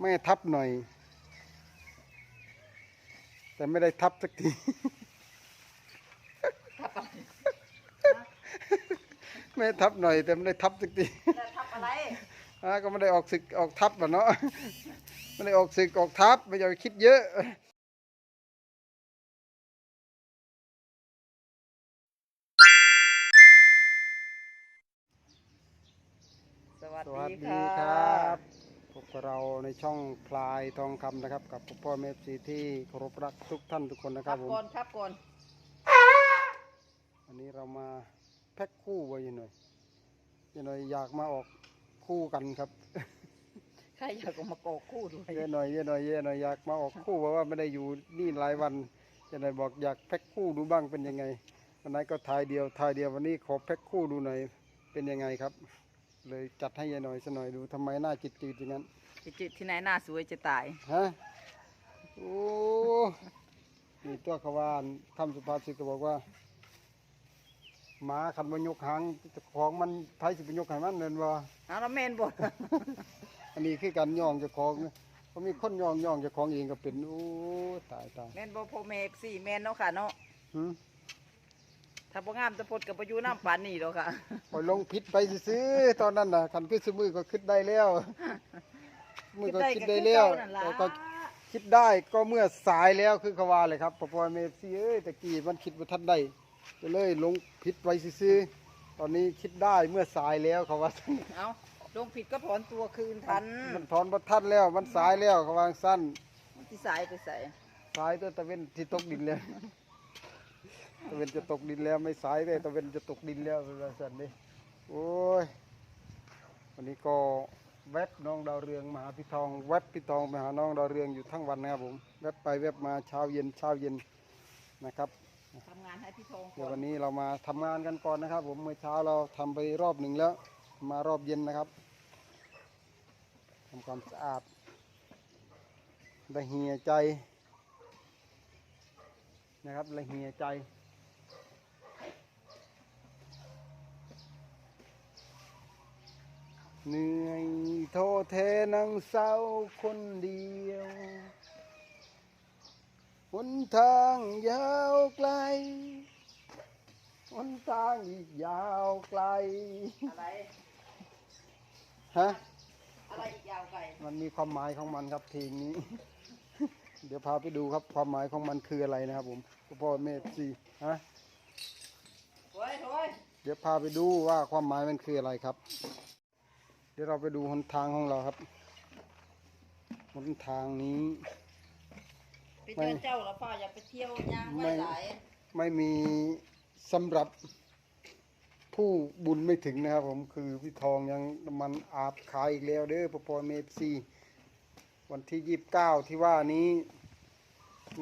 แม่ทับหน่อยแต่ไม่ได้ทับสักทีทับอะไรแม่ทับหน่อยแต่ไม่ได้ทับสักทีแล้วทับอะไรอ่าก็ไม่ได้ออกศึกออกทับอะเนาะไม่ได้ออกศึกออกทับไม่อยากไปคิดเยอะสวัสสวัสดีดีค่ะครับพบ กับเราในช่องพลายทองคำนะครับ กับพ่อแม่ซีที่เคารพรักทุกท่านทุกคนนะคครัรับบผมก่อนครับก่อนวันนี้เรามาแพ็คคู่ไว้ยังหน่อยยังหน่อยอยากมาออกคู่กันครับ ใครอยากเอามาโกกคู่ด้วยเยอะหน่อยเยอะหน่อยเยอะหน่อยอยากมาออกคู่เพราะว่าไม่ได้อยู่นี่หลายวันยังหน่อยบอกอยากแพ็คคู่ดูบ้างเป็นยังไงวันนั้นก็ถ่ายเดียวถ่ายเดียววันนี้ขอแพ็คคู่ดูหน่อยเป็นยังไงครับ เลยจัดให้ยายหน่อยสักหน่อยดูทำไมหน้าจิตจืดอย่างนั้นจะจิตที่ไหนหน้าสวยจะตาย ฮะโอ้มีตัวขวานคำสุภาษิตก็บอกว่าหมาขันมายกหางเจ้าของมันไทยสิบยกให้มันเดินว่าเอาแล้วแม่นบ่อันนี้คือการย่องเจ้าของเพราะมีคนย่องย่องเจ้าของเองก็เป็นโอ้ตายตายแม่นบ่พ่อแม่สี่แม่นเนาะค่ะเนาะหืม ถ้าบ่งามจะพดกับประยูน้ำปานนี่ดอกค่ะปล่อยลงพิษไปซื้อๆตอนนั้นน่ะขันขึ้นสมือก็คิดได้แล้วมือก็คิดได้แล้วคิดได้ก็คือเก่านั่นล่ะแต่ก็คิดได้ก็เมื่อสายแล้วคือเขาว่าเลยครับปปอยเมซีเอ้ยตะกี้มันคิดว่าทันได้ก็เลยลงพิษไปซื้อๆตอนนี้คิดได้เมื่อสายแล้วเขาว่า เอาลงผิดก็ถอนตัวคืนทันมันถอนบรทันแล้วมันสายแล้วเขาวางสั้นมันที่สายไปใส่ สายตัวตะเวนที่ตกดินแล้ว ตะเวนจะตกดินแล้วไม่สายเลยตะเวนจะตกดินแล้วเป็นว่าสั้นนี่โอ้ยวันนี้ก็แวบน้องดาวเรืองมาหาพี่ทองแวบพี่ทองมาหาน้องดาวเรืองอยู่ทั้งวันนะครับผมแวบไปแวบมาเช้าเย็นเช้าเย็นนะครับทำงานให้พี่ทองเดี๋ก่ยวอวันนนี้เรามาทำงานกันก่อนนะครับ ผมเมื่อเช้าเราทำไปรอบหนึ่งแล้ว มารอบเย็นนะครับทำความสะอาดละเหียใจนะครับละเหียใจ เหนื่อยโทษเทนังเศร้าคนเดียวหนทางยาวไกลหนทางอีกยาวไกล อะไร ฮะ อะไรอีกยาวไกล มันมีความหมายของมันครับเพลงนี้ เดี๋ยวพาไปดูครับความหมายของมันคืออะไรนะครับผมพ่อเมธซีฮะโถอยโถอยเดี๋ยวพาไปดูว่าความหมายมันคืออะไรครับ เดี๋ยวเราไปดูหนทางของเราครับหนทางนี้ ไปเจอเจ้าแล้วป้าอยากไปเที่ยวย่างไม่ไม่หลายไม่มีสำหรับผู้บุญไม่ถึงนะครับ ผมคือพี่ทองยังมันอาบขายอีกแล้วเด้อปปเมฟซีวันที่ยี่สิบเก้าที่ว่านี้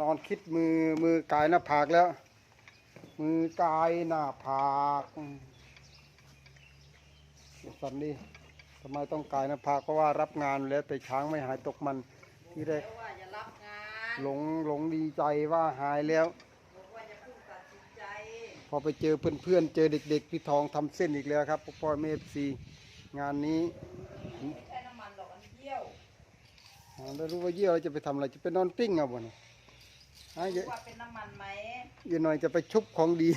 นอนคิดมือมือกายหน้าผากแล้ว มือกายหน้าผากสันนี่ ทำไมต้องกายหน้าผากเพราะว่ารับงานแล้วแต่ช้างไม่หายตกมันที่ได้เพราะว่าอย่ารับงานหลงหลงดีใจว่าหายแล้วบอกว่าอย่าเพิ่งตัดสินใจ พอไปเจอเพื่อนๆเจอเด็กๆพี่ทองทำเส้นอีกแล้วครับพ่อแม่เอฟซีงานนี้ไม่ใช่น้ำมันหรอกอันเที่ยวอ่าแล้วรู้ว่าเยี่ยวเราจะไปทำอะไรจะไปนอนปิ้งเอาบ่เนี่ยฮะเยรู้อะว่าเป็นน้ำมันไหมเยอะหน่อยจะไปชุบของดี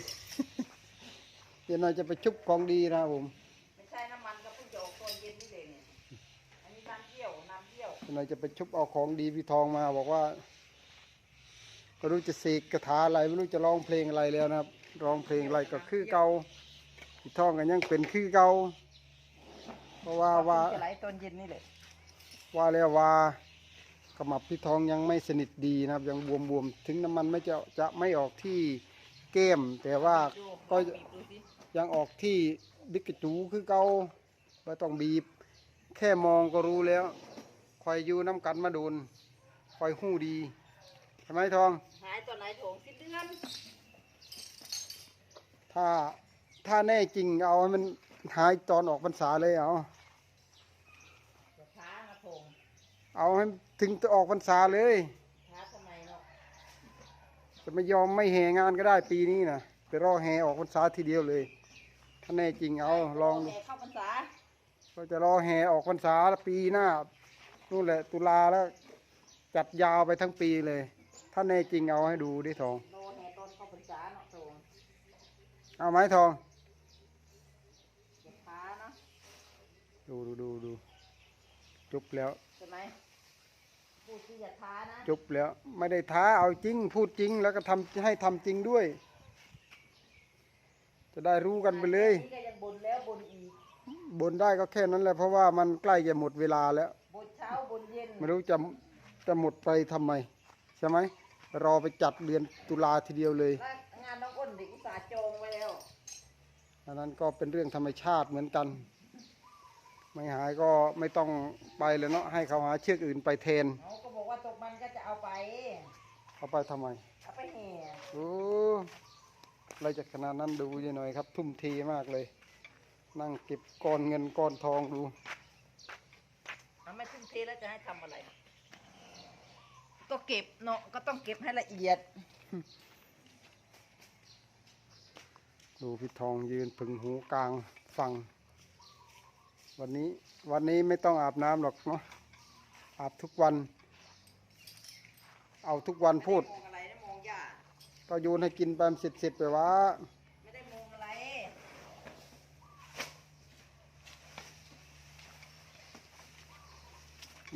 เยอะหน่อยจะไปชุบของดีนะครับผม น่อยจะไปชุบเอาของดีพี่ทองมา บอกว่าก็รู้จะเสกกระถาอะไรไม่รู้จะร้องเพลงอะไรแล้วนะครับร้องเพลงอะไรก็คือเก่าพี่ทองกันยังเป็นคือเก่าเพราะว่าว่าจะไหลตอนเย็นนี่แหละว่าแล้วว่าขมับพี่ทองยังไม่สนิทดีนะครับ ยังบวมๆถึงน้ำมันไม่จะจะไม่ออกที่แก้ม แต่ว่าก็บีบดูสิยังออกที่บิ๊กกระจูคือเก่าไม่ต้องบีบ แค่มองก็รู้แล้ว คอยอยู่น้ำกันมาโดนคอยหู้ดีใช่ไหมทอง หายตอนไหนโถงสิ้นเดือนถ้าถ้าแน่จริงเอาให้มันหายตอนออกพรรษาเลยเอาอย่าช้านะโถงเอาให้ถึงออกพรรษาเลยช้าทำไมเนาะจะไม่ยอมไม่แห่งานก็ได้ปีนี้นะไปรอแห่ออกพรรษาทีเดียวเลย ถ้าแน่จริงเอาลองดูแห่เข้าพรรษาก็จะรอแห่ออกพรรษาปีหน้า นู่นแหละ ตุลาแล้ว จัดยาวไปทั้งปีเลย ถ้าแน่จริงเอาให้ดูดิทอง โลแห่ตอนเข้าพรรษาเนาะโตงเอาไหมทอง เก็บขาเนาะดูดูดูดูจุบแล้ว ใช่ไหมพูดที่อย่าท้านะจุบแล้ว ไม่ได้ท้าเอาจริง พูดจริงแล้วก็ทำให้ทำจริงด้วย จะได้รู้กันไปเลย นี่ก็ยังบนแล้วบนอีก บนได้ก็แค่นั้นแหละเพราะว่ามันใกล้จะหมดเวลาแล้วบนเช้าบนเย็นไม่รู้จะจะหมดไปทำไม ใช่ไหมรอไปจัดเดือนตุลาทีเดียวเลย แล้วงานน้องอ้นเด็กอุตส่าห์จองไว้แล้วอันนั้นก็เป็นเรื่องธรรมชาติเหมือนกัน ไม่หายก็ไม่ต้องไปเลยเนาะให้เขาหาเชือกอื่นไปแทนเขาก็บอกว่าตกมันก็จะเอาไปเอาไปทำไมเอาไปแห่โอ้อะไรจะขนาดนั้นดูยายหน่อยครับ ทุ่มเทมากเลย นั่งเก็บก้อนเงินก้อนทองดู เอาไม่ทุ่ม เทแล้วจะให้ทำอะไร ก็เก็บเนาะก็ต้องเก็บให้ละเอียด ดูพี่ทองยืนพึงหูกลางฟัง วันนี้วันนี้ไม่ต้องอาบน้ำหรอกเนาะอาบทุกวัน เอาทุกวันพูดมองอะไระมองหญ้าก็โยนให้กินไปเสร็จเสร็จๆไปว่า ไม่ได้มองอะไร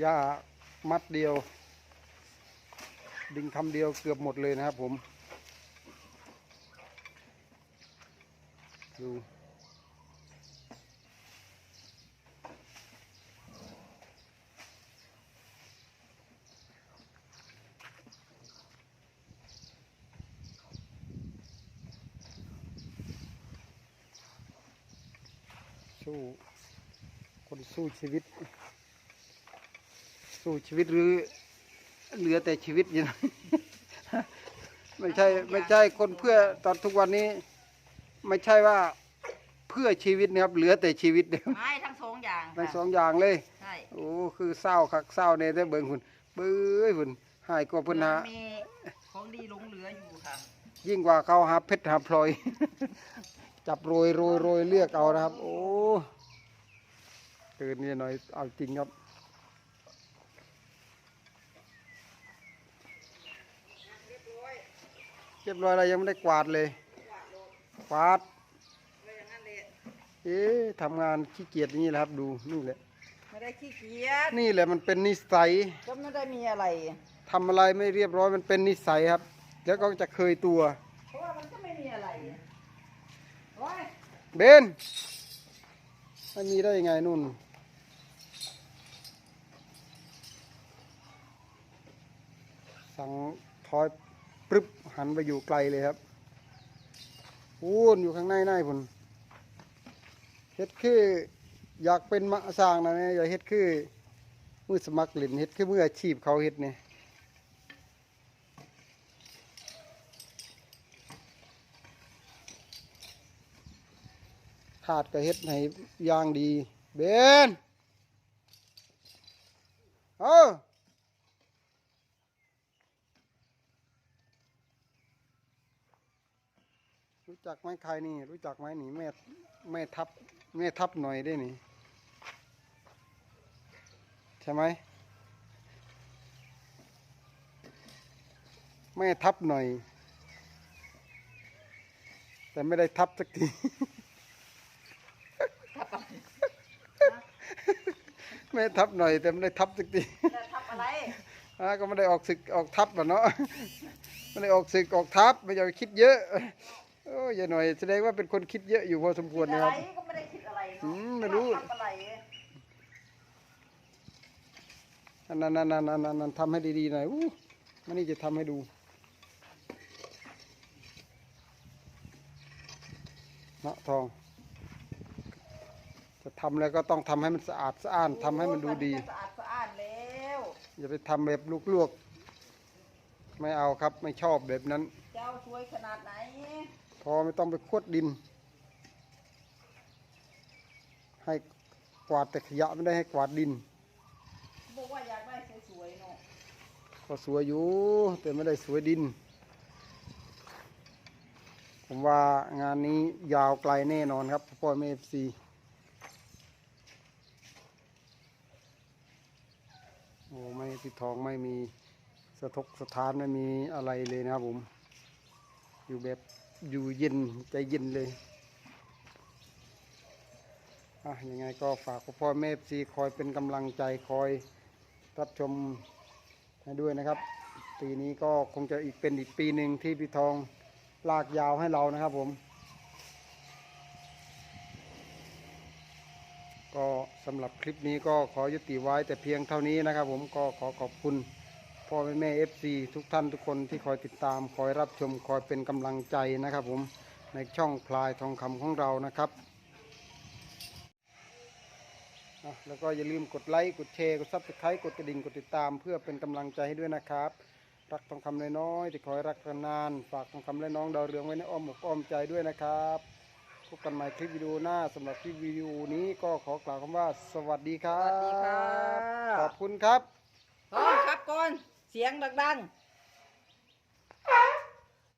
หญ้ามัดเดียว ดึงคำเดียวเกือบหมดเลยนะครับผม ดูสู้คนสู้ชีวิต สู้ชีวิตหรือเหลือแต่ชีวิตอยู่นะไม่ใช่ไม่ใช่คนเพื่อตอนทุกวันนี้ ไม่ใช่ว่าเพื่อชีวิตนะครับ เหลือแต่ชีวิตเดียวไม่ทั้งสองอย่างทั้งค่ะสองอย่างเลยใช่โอ้คือเศร้าคักเศร้าในแต่เบิ่งคุณเบ้ยคุณหายกว่าเพุ่นหามีของดีหลงเหลืออยู่ค่ะยิ่งกว่าเขาหาเพชรหาพลอย จับโรยโรยโรยเลือกเอานะครับ โอ้ตื่นนี่หน่อยเอาจริงครับ เรียบร้อย เรียบร้อยแล้วยังไม่ได้กวาดเลย กวาดโลดกวาดเลยอย่างนั้นเลยเอ๊ะทำงานขี้เกียจอย่างนี่แหละครับดูนี่แหละ ไม่ได้ขี้เกียจนี่แหละมันเป็นนิสัยก็ไม่ได้มีอะไรทำอะไรไม่เรียบร้อยมันเป็นนิสัยครับ แล้วก็จะเคยตัวเพราะว่ามันก็ไม่มีอะไรโอ้ยเบนไม่มีได้ยังไงนุ่นสั่งทอยปรึบ หันไปอยู่ไกลเลยครับพูนอยู่ข้างในในพุ่นเฮ็ดคือ อยากเป็นมะสร้างนะเนี่ยอย่าเฮ็ดคือมือสมัครเลินเฮ็ดคือมืออาชีพเขาเฮ็ดเนี่ยขาดก็เฮ็ดให้ยางดี เบนเออรู้ จักไหมใครนี่ รู้จักไหมนี่แม่แม่ทับแม่ทับหน่อยได้นี่ ใช่ไหมแม่ทับหน่อย แต่ไม่ได้ทับสักทีทับอะไรแม่ทับหน่อย แต่ไม่ได้ทับสักทีแล้วทับอะไรอ่าก็ไม่ได้ออกศึกออกทับอะเนาะไม่ได้ออกศึกออกทับไม่อยากคิดเยอะโอ้ยอย่าหน่อยแสดงว่าเป็นคนคิดเยอะอยู่พอสมควรคิดนะอะคไรรับก็ไม่ได้คิดอะไรอืเนาะมไม่รู้ทับอะไรอันนั้นนั่นนั่นนั่นนั่นทำให้ดีๆหน่อยอู้มันนี่จะทำให้ดู เนาะทอง จะทำแล้วก็ต้องทำให้มันสะอาดสะอ้านทำให้มันดูดี โอ้ยสะอาดสะอ้านแล้วอย่าไปทำแบบลวกๆ ไม่เอาครับไม่ชอบแบบนั้น เจ้าสวยขนาดไหน พอไม่ต้องไปขวดดิน ให้กวาดแต่ขยะไม่ได้ให้กวาดดินบอกว่าอยากได้สวยๆเนาะก็สวยอยู่แต่ไม่ได้สวยดิน ผมว่างานนี้ยาวไกลแน่นอนครับพ่อแม่เอฟซีโอ้ไม่พี่ทองไม่มีสะทกสถานไม่มีอะไรเลยนะครับผม อยู่แบบ อยู่เย็นใจเย็นเลยอะยังไงก็ฝากพ่อแม่ซีคอยเป็นกำลังใจคอยรับชมให้ด้วยนะครับ ปีนี้ก็คงจะอีกเป็นอีกปีหนึ่งที่พี่ทองลากยาวให้เรานะครับผม ก็สำหรับคลิปนี้ก็ขอยุติไว้แต่เพียงเท่านี้นะครับผมก็ขอขอบคุณ พ่อแม่แม่เอฟซีทุกท่านทุกคนที่คอยติดตาม คอยรับชมคอยเป็นกำลังใจนะครับผมในช่องพลายทองคำของเรานะครับอะแล้วก็อย่าลืมกดไลค์กดแชร์กดซับสไครต์กดกระดิ่งกดติดตาม เพื่อเป็นกำลังใจให้ด้วยนะครับ รักทองคำน้อยๆที่คอยรักกันนาน ฝากทองคำและน้องดาวเรืองไว้ในอ้อมอกอ้อมใจด้วยนะครับพบกันใหม่คลิปวิดีโอหน้าสำหรับคลิปวิดีโอนี้ก็ขอกล่าวคำว่า สวัสดีคสรับวัสดีค่ะขอบคุณครับอ๋อครับก่อน เสียงดังๆ